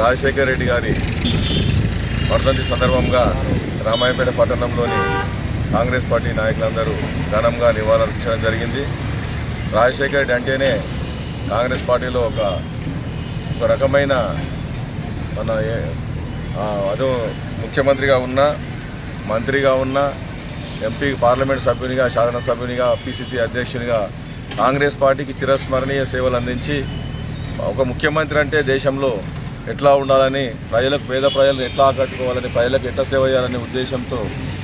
రాజశేఖర్ రెడ్డి గారి వర్ధంతి సందర్భంగా రామాయపేట పట్టణంలోని కాంగ్రెస్ పార్టీ నాయకులందరూ ఘనంగా నివాళులర్పించడం జరిగింది. రాజశేఖర్ రెడ్డి అంటేనే కాంగ్రెస్ పార్టీలో ఒక ఒక రకమైన మన అదో ముఖ్యమంత్రిగా ఉన్నా మంత్రిగా ఉన్నా ఎంపీ పార్లమెంట్ సభ్యునిగా శాసనసభ్యునిగా పిసిసి అధ్యక్షునిగా కాంగ్రెస్ పార్టీకి చిరస్మరణీయ సేవలు అందించి ఒక ముఖ్యమంత్రి అంటే దేశంలో ఎట్లా ఉండాలని ప్రజలకు పేద ప్రజలను ఎట్లా ఆకట్టుకోవాలని ప్రజలకు ఎట్లా సేవ చేయాలనే ఉద్దేశంతో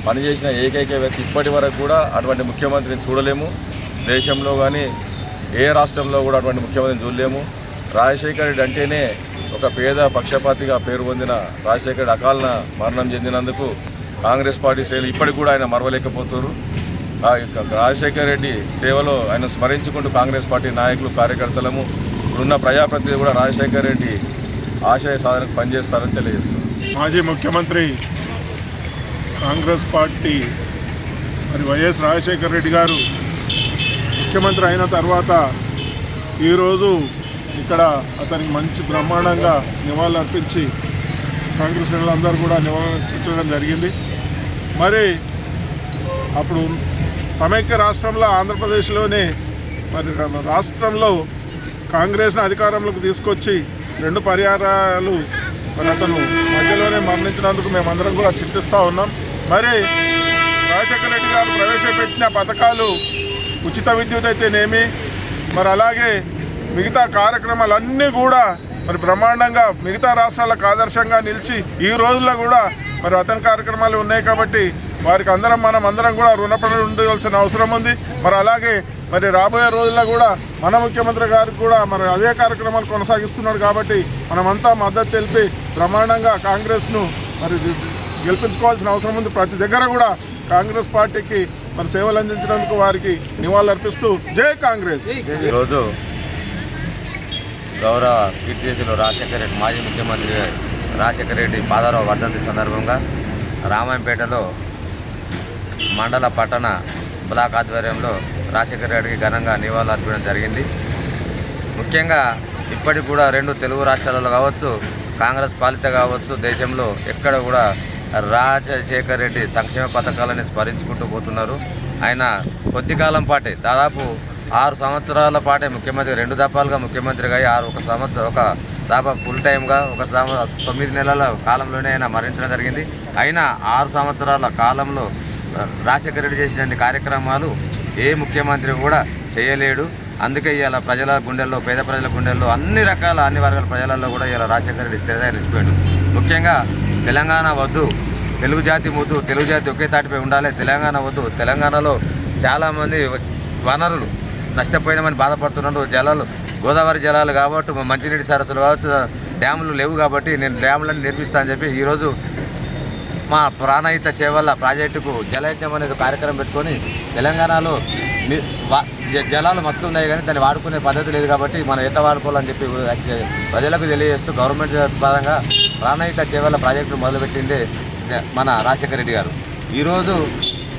పనిచేసిన ఏకైక వ్యక్తి ఇప్పటి వరకు కూడా అటువంటి ముఖ్యమంత్రిని చూడలేము. దేశంలో కానీ ఏ రాష్ట్రంలో కూడా అటువంటి ముఖ్యమంత్రిని చూడలేము. రాజశేఖర రెడ్డి అంటేనే ఒక పేద పక్షపాతిగా పేరు పొందిన రాజశేఖర అకాలన మరణం చెందినందుకు కాంగ్రెస్ పార్టీ శ్రేణులు ఇప్పటికి కూడా ఆయన మరవలేకపోతున్నారు. ఆ యొక్క రాజశేఖర రెడ్డి సేవలో ఆయన స్మరించుకుంటూ కాంగ్రెస్ పార్టీ నాయకులు కార్యకర్తలము ఇప్పుడున్న ప్రజాప్రతినిధి కూడా రాజశేఖర రెడ్డి ఆశయ సాధనకు పనిచేస్తారని తెలియజేస్తున్నారు. మాజీ ముఖ్యమంత్రి కాంగ్రెస్ పార్టీ మరి వైఎస్ రాజశేఖర రెడ్డి గారు ముఖ్యమంత్రి అయిన తర్వాత ఈరోజు ఇక్కడ అతనికి మంచి బ్రహ్మాండంగా నివాళులు అర్పించి కాంగ్రెస్ నేతలందరూ కూడా నివాళులు అర్పించడం జరిగింది. మరి అప్పుడు సమైక్య రాష్ట్రంలో ఆంధ్రప్రదేశ్లోనే మరి రాష్ట్రంలో కాంగ్రెస్ను అధికారంలోకి తీసుకొచ్చి రెండు పరిహారాలు మరి అతను మధ్యలోనే మరణించినందుకు మేమందరం కూడా చింతిస్తూ ఉన్నాం. మరి రాజశేఖర రెడ్డి గారు ప్రవేశపెట్టిన పథకాలు ఉచిత విద్యుత్ అయితేనేమి మరి అలాగే మిగతా కార్యక్రమాలన్నీ కూడా మరి బ్రహ్మాండంగా మిగతా రాష్ట్రాలకు ఆదర్శంగా నిలిచి ఈ రోజుల్లో కూడా మరి అతని కార్యక్రమాలు ఉన్నాయి కాబట్టి వారికి అందరం మనం అందరం కూడా రుణపడి ఉండవలసిన అవసరం ఉంది. మరి అలాగే మరి రాబోయే రోజుల్లో కూడా మన ముఖ్యమంత్రి గారికి కూడా మరి అదే కార్యక్రమాలు కొనసాగిస్తున్నాడు కాబట్టి మనమంతా మద్దతు తెలిపి బ్రహ్మాండంగా కాంగ్రెస్ను మరి గెలిపించుకోవాల్సిన అవసరం ఉంది. ప్రతి దగ్గర కూడా కాంగ్రెస్ పార్టీకి మరి సేవలు అందించినందుకు వారికి నివాళులు అర్పిస్తూ జై కాంగ్రెస్. ఈరోజు గౌరవ కీర్తిశేషులు రాజశేఖర రెడ్డి మాజీ ముఖ్యమంత్రి రాజశేఖర రెడ్డి పాదారావు వర్ధంతి సందర్భంగా రామాయంపేటలో మండల పట్టణ బ్లాక్ ఆధ్వర్యంలో రాజశేఖర రెడ్డికి ఘనంగా నివాళులు జరిగింది. ముఖ్యంగా ఇప్పటికి కూడా రెండు తెలుగు రాష్ట్రాలలో కావచ్చు కాంగ్రెస్ పాలిత కావచ్చు దేశంలో ఎక్కడ కూడా రాజశేఖర రెడ్డి సంక్షేమ పథకాలని స్మరించుకుంటూ పోతున్నారు. ఆయన కొద్ది కాలం పాటే దాదాపు ఆరు సంవత్సరాల పాటే ముఖ్యమంత్రి రెండు దఫాలుగా ముఖ్యమంత్రిగా ఆరు ఒక సంవత్సరం ఒక దాదాపు ఫుల్ టైమ్గా ఒక తొమ్మిది నెలల కాలంలోనే ఆయన మరణించడం జరిగింది. అయినా ఆరు సంవత్సరాల కాలంలో రాజశేఖర రెడ్డి చేసిన కార్యక్రమాలు ఏ ముఖ్యమంత్రి కూడా చేయలేడు. అందుకే ఇవాళ ప్రజల గుండెల్లో పేద ప్రజల గుండెల్లో అన్ని రకాల అన్ని వర్గాల ప్రజలలో కూడా ఇవాళ రాజశేఖర రెడ్డి స్థిరగా నిలిచిపోయాడు ముఖ్యంగా తెలంగాణ వద్దు తెలుగు జాతి ముద్దు తెలుగు జాతి ఒకే తాటిపై ఉండాలి తెలంగాణ వద్దు. తెలంగాణలో చాలామంది వనరులు నష్టపోయినామని బాధపడుతున్నారు. జలాలు గోదావరి జలాలు కాబట్టి మంచినీటి సరస్సులు కావచ్చు డ్యాములు లేవు కాబట్టి నేను డ్యాములను నిర్మిస్తా అని చెప్పి ఈరోజు మా ప్రాణహిత చేవల్ల ప్రాజెక్టుకు జలయజ్ఞం అనేది కార్యక్రమం పెట్టుకొని తెలంగాణలో జలాలు మస్తు ఉన్నాయి కానీ దాన్ని వాడుకునే పద్ధతి లేదు కాబట్టి మనం ఎట్లా వాడుకోవాలని చెప్పి ప్రజలకు తెలియజేస్తూ గవర్నమెంట్ పరంగా ప్రాణహిత చేవల్ల ప్రాజెక్టులు మొదలుపెట్టిందే మన రాజశేఖర రెడ్డి గారు. ఈరోజు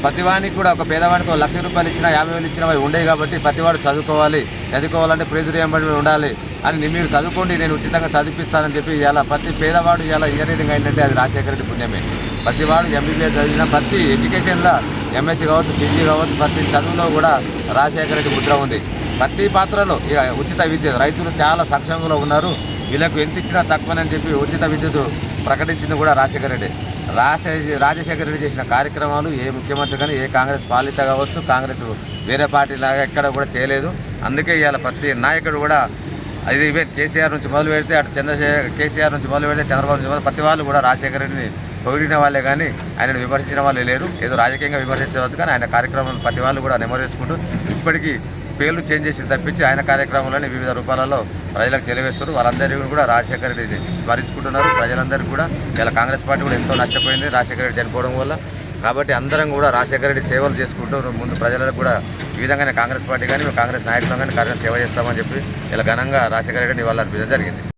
ప్రతివానికి కూడా ఒక పేదవాడికి ఒక లక్ష రూపాయలు ఇచ్చినా యాభై వేలు ఇచ్చినా అవి ఉండేవి కాబట్టి ప్రతివాడు చదువుకోవాలి చదువుకోవాలంటే ప్రైజ్ రియంబర్మెంట్ ఉండాలి అని మీరు చదువుకోండి నేను ఉచితంగా చదివిస్తానని చెప్పి ఇలా ప్రతి పేదవాడు ఇలా ఇంజనీరింగ్ అయిందంటే అది రాజశేఖర రెడ్డి పుణ్యమే. ప్రతి వాడు ఎంబీబీఎస్ చదివిన ప్రతి ఎడ్యుకేషన్లో ఎంఎస్సీ కావచ్చు పీజీ కావచ్చు ప్రతి చదువులో కూడా రాజశేఖర రెడ్డి ముద్ర ఉంది. ప్రతి పాత్రలో ఇక ఉచిత విద్యుత్ రైతులు చాలా సంక్షేమంలో ఉన్నారు. వీళ్ళకు ఎంత ఇచ్చినా తక్కువనని చెప్పి ఉచిత విద్యుత్ ప్రకటించింది కూడా రాజశేఖర రెడ్డి. రాజశేఖర రాజశేఖర రెడ్డి చేసిన కార్యక్రమాలు ఏ ముఖ్యమంత్రి కానీ ఏ కాంగ్రెస్ పాలిత కావచ్చు కాంగ్రెస్ వేరే పార్టీ లాగా ఎక్కడ కూడా చేయలేదు. అందుకే ఇవాళ ప్రతి నాయకుడు కూడా అది ఇవే కేసీఆర్ నుంచి మొదలు పెడితే అటు చంద్రశేఖర్ కేసీఆర్ నుంచి మొదలు పెడితే చంద్రబాబు నుంచి మొదలు ప్రతి వాళ్ళు కూడా రాజశేఖర రెడ్డిని పొగిడిన వాళ్ళే కానీ ఆయనను విమర్శించిన వాళ్ళే లేరు. ఏదో రాజకీయంగా విమర్శించవచ్చు కానీ ఆయన కార్యక్రమం ప్రతి వాళ్ళు కూడా నెమరు వేసుకుంటూ ఇప్పటికీ పేర్లు చేంజ్ చేసి తప్పించి ఆయన కార్యక్రమాలని వివిధ రూపాలలో ప్రజలకు చెలవేస్తారు. వాళ్ళందరికీ కూడా రాజశేఖర రెడ్డిని స్మరించుకుంటున్నారు. ప్రజలందరికీ కూడా ఇలా కాంగ్రెస్ పార్టీ కూడా ఎంతో నష్టపోయింది. రాజశేఖర రెడ్డి చనిపోవడం వల్ల కాబట్టి అందరం కూడా రాజశేఖర రెడ్డి సేవలు చేసుకుంటూ ముందు ప్రజలకు కూడా ఈ విధంగానే కాంగ్రెస్ పార్టీ కానీ కాంగ్రెస్ నాయకులు కానీ కార్యక్రమం సేవ చేస్తామని చెప్పి ఇలా ఘనంగా రాజశేఖర రెడ్డిని వాళ్ళ అర్పించడం జరిగింది.